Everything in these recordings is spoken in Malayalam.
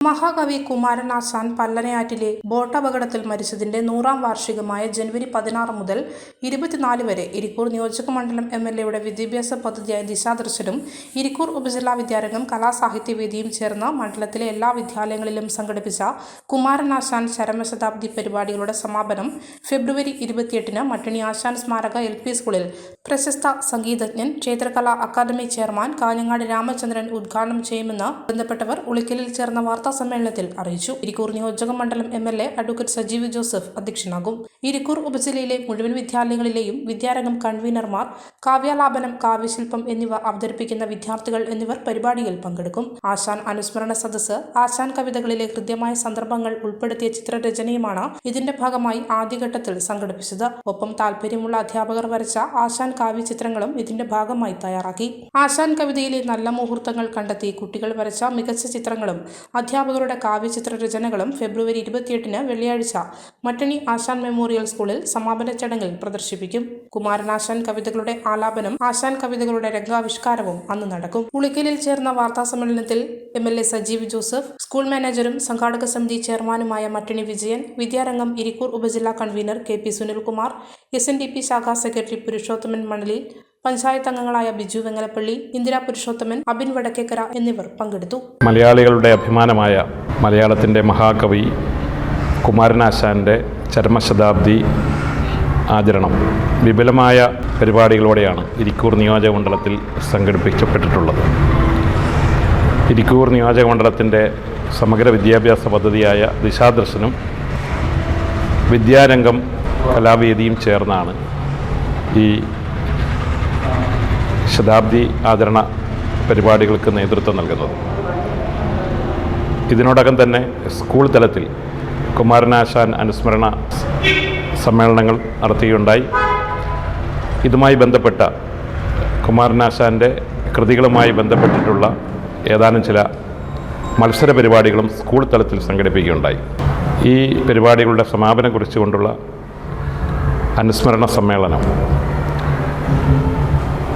മഹാകവി കുമാരനാശാൻ പല്ലനയാറ്റിലെ ബോട്ടപകടത്തിൽ മരിച്ചതിന്റെ നൂറാം വാർഷികമായ ജനുവരി പതിനാറ് മുതൽ ഇരുപത്തിനാല് വരെ ഇരിക്കൂർ നിയോജകമണ്ഡലം എം എൽ എയുടെ വിദ്യാഭ്യാസ പദ്ധതിയായ ദിശാദർശനും ഇരിക്കൂർ ഉപജില്ലാ വിദ്യാരംഗം കലാസാഹിത്യവേദിയും ചേർന്ന് മണ്ഡലത്തിലെ എല്ലാ വിദ്യാലയങ്ങളിലും സംഘടിപ്പിച്ച കുമാരനാശാൻ ചരമശതാബ്ദി പരിപാടികളുടെ സമാപനം ഫെബ്രുവരി ഇരുപത്തിയെട്ടിന് മട്ടണി ആശാൻ സ്മാരക എൽ പി സ്കൂളിൽ പ്രശസ്ത സംഗീതജ്ഞൻ ക്ഷേത്രകലാ അക്കാദമി ചെയർമാൻ കാഞ്ഞങ്ങാട് രാമചന്ദ്രൻ ഉദ്ഘാടനം ചെയ്യുമെന്ന് ബന്ധപ്പെട്ടവർ ഉളിക്കലിൽ ചേർന്ന വാർത്താ സമ്മേളനത്തിൽ അറിയിച്ചു. ഇരിക്കൂർ നിയോജക മണ്ഡലം M L A advocate Sajeev Joseph അധ്യക്ഷനാകും. Irikkur ഉപജില്ലയിലെ മുഴുവൻ വിദ്യാലയങ്ങളിലെയും വിദ്യാരംഗം കൺവീനർമാർ കാവ്യാലാപനം കാവ്യശില്പം എന്നിവ അവതരിപ്പിക്കുന്ന വിദ്യാർത്ഥികൾ എന്നിവർ പരിപാടിയിൽ പങ്കെടുക്കും. ആശാൻ അനുസ്മരണ സദസ്സ് ആശാൻ കവിതകളിലെ ഹൃദ്യമായ സന്ദർഭങ്ങൾ ഉൾപ്പെടുത്തിയ ചിത്രരചനയുമാണ് ഇതിന്റെ ഭാഗമായി ആദ്യഘട്ടത്തിൽ സംഘടിപ്പിച്ചത്. ഒപ്പം താല്പര്യമുള്ള അധ്യാപകർ വരച്ച ആശാൻ കാവ്യചിത്രങ്ങളും ഇതിന്റെ ഭാഗമായി തയ്യാറാക്കി. ആശാൻ കവിതയിലെ നല്ല മുഹൂർത്തങ്ങൾ കണ്ടെത്തി കുട്ടികൾ വരച്ച മികച്ച ചിത്രങ്ങളും അധ്യാപകരുടെ കാവ്യചിത്ര രചനകളും ഫെബ്രുവരി ഇരുപത്തിയെട്ടിന് വെള്ളിയാഴ്ച മട്ടണി ആശാൻ മെമ്മോറിയൽ സ്കൂളിൽ സമാപന ചടങ്ങിൽ പ്രദർശിപ്പിക്കും. കുമാരനാശാൻ കവിതകളുടെ ആലാപനം ആശാൻ കവിതകളുടെ രംഗാവിഷ്കാരവും അന്ന് നടക്കും. പുളിക്കലിൽ ചേർന്ന വാർത്താ സമ്മേളനത്തിൽ M L A Sajeev Joseph school മാനേജറും സംഘാടക സമിതി ചെയർമാനുമായ മട്ടണി വിജയൻ വിദ്യാരംഗം ഇരിക്കൂർ ഉപജില്ലാ convener K P Sunilkumar S N D P ശാഖാ സെക്രട്ടറി പുരുഷോത്തമൻ മണലിൽ പഞ്ചായത്ത് അംഗങ്ങളായ ബിജു വെങ്ങലപ്പള്ളി ഇന്ദിരാ പുരുഷോത്തമൻ അബിൻ വടക്കേക്കര എന്നിവർ പങ്കെടുത്തു. മലയാളികളുടെ അഭിമാനമായ മലയാളത്തിന്റെ മഹാകവി കുമാരനാശാന്റെ ചരമശതാബ്ദി ആചരണം വിപുലമായ പരിപാടികളോടെയാണ് ഇരിക്കൂർ നിയോജകമണ്ഡലത്തിൽ സംഘടിപ്പിക്കപ്പെട്ടിട്ടുള്ളത്. ഇരിക്കൂർ നിയോജകമണ്ഡലത്തിന്റെ സമഗ്ര വിദ്യാഭ്യാസ പദ്ധതിയായ ദിശാദർശനും വിദ്യാരംഗം കലാവേദിയും ചേർന്നാണ് ഈ ശതാബ്ദി ആചരണ പരിപാടികൾക്ക് നേതൃത്വം നൽകുന്നത്. ഇതിനോടകം തന്നെ സ്കൂൾ തലത്തിൽ കുമാരനാശാൻ അനുസ്മരണ സമ്മേളനങ്ങൾ നടത്തുകയുണ്ടായി. ഇതുമായി ബന്ധപ്പെട്ട കുമാരനാശാന്റെ കൃതികളുമായി ബന്ധപ്പെട്ടിട്ടുള്ള ഏതാനും ചില മത്സര പരിപാടികളും സ്കൂൾ തലത്തിൽ സംഘടിപ്പിക്കുകയുണ്ടായി. ഈ പരിപാടികളുടെ സമാപനം കുറിച്ചുകൊണ്ടുള്ള അനുസ്മരണ സമ്മേളനം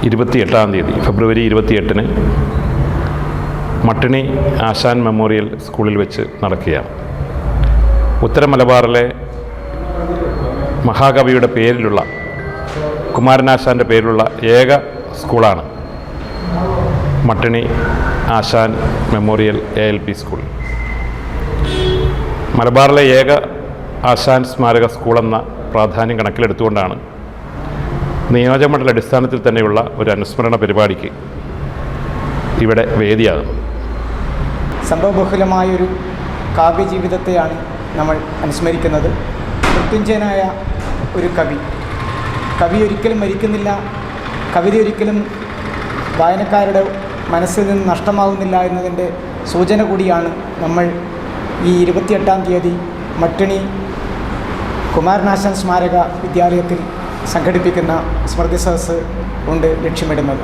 ഇരുപത്തിയെട്ടാം തീയതി ഫെബ്രുവരി ഇരുപത്തിയെട്ടിന് മട്ടിണി ആശാൻ മെമ്മോറിയൽ സ്കൂളിൽ വെച്ച് നടക്കുകയാണ്. ഉത്തര മലബാറിലെ മഹാകവിയുടെ പേരിലുള്ള കുമാരനാശാന്റെ പേരിലുള്ള ഏക സ്കൂളാണ് Mattini Asan memorial A L P school. മലബാറിലെ ഏക ആശാൻ സ്മാരക സ്കൂളെന്ന പ്രാധാന്യം കണക്കിലെടുത്തുകൊണ്ടാണ് നിയോജകമണ്ഡല അടിസ്ഥാനത്തിൽ തന്നെയുള്ള ഒരു അനുസ്മരണ പരിപാടിക്ക് ഇവിടെ വേദിയാകുന്നു. സംഭവബഹുലമായൊരു കാവ്യജീവിതത്തെയാണ് നമ്മൾ അനുസ്മരിക്കുന്നത്. മൃത്യുഞ്ജയനായ ഒരു കവി. കവി ഒരിക്കലും മരിക്കുന്നില്ല. കവിത ഒരിക്കലും വായനക്കാരുടെ മനസ്സിൽ നിന്ന് നഷ്ടമാകുന്നില്ല എന്നതിന്റെ സൂചന കൂടിയാണ് നമ്മൾ ഈ ഇരുപത്തിയെട്ടാം തീയതി മട്ടിണി കുമാരനാശൻ സ്മാരക വിദ്യാലയത്തിൽ സംഘടിപ്പിക്കുന്ന സ്മൃതി സദസ്സ് കൊണ്ട് ലക്ഷ്യമിടുന്നത്.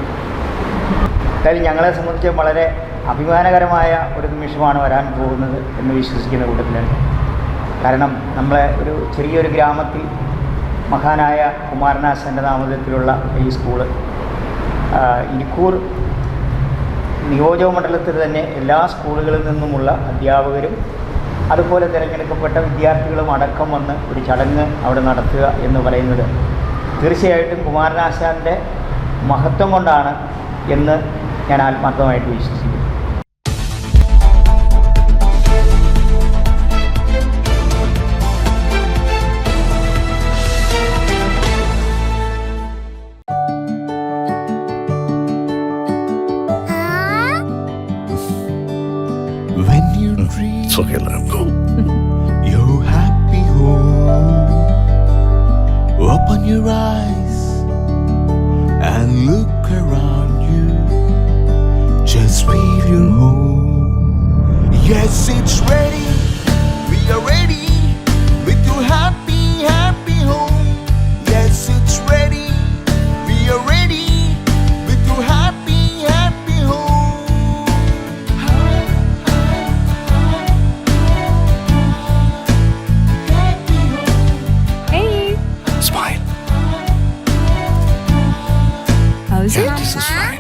എന്തായാലും ഞങ്ങളെ സംബന്ധിച്ച് വളരെ അഭിമാനകരമായ ഒരു നിമിഷമാണ് വരാൻ പോകുന്നത് എന്ന് വിശ്വസിക്കുന്ന കൂട്ടത്തിലാണ് കാരണം നമ്മളെ ഒരു ചെറിയൊരു ഗ്രാമത്തിൽ മഹാനായ കുമാരനാശന്റെ നാമധേയത്തിലുള്ള ഈ സ്കൂൾ ഇരിക്കൂർ നിയോജക മണ്ഡലത്തിൽ തന്നെ എല്ലാ സ്കൂളുകളിൽ നിന്നുമുള്ള അധ്യാപകരും അതുപോലെ തിരഞ്ഞെടുക്കപ്പെട്ട വിദ്യാർത്ഥികളും അടക്കം വന്ന് ഒരു ചടങ്ങ് അവിടെ നടത്തുക എന്ന് പറയുന്നത് തീർച്ചയായിട്ടും കുമാരനാശാന്റെ മഹത്വം കൊണ്ടാണ് എന്ന് ഞാൻ ആത്മാർത്ഥമായിട്ട് വിശ്വസിക്കുന്നു. When look around you. Just feel your home. Yes, it's ready.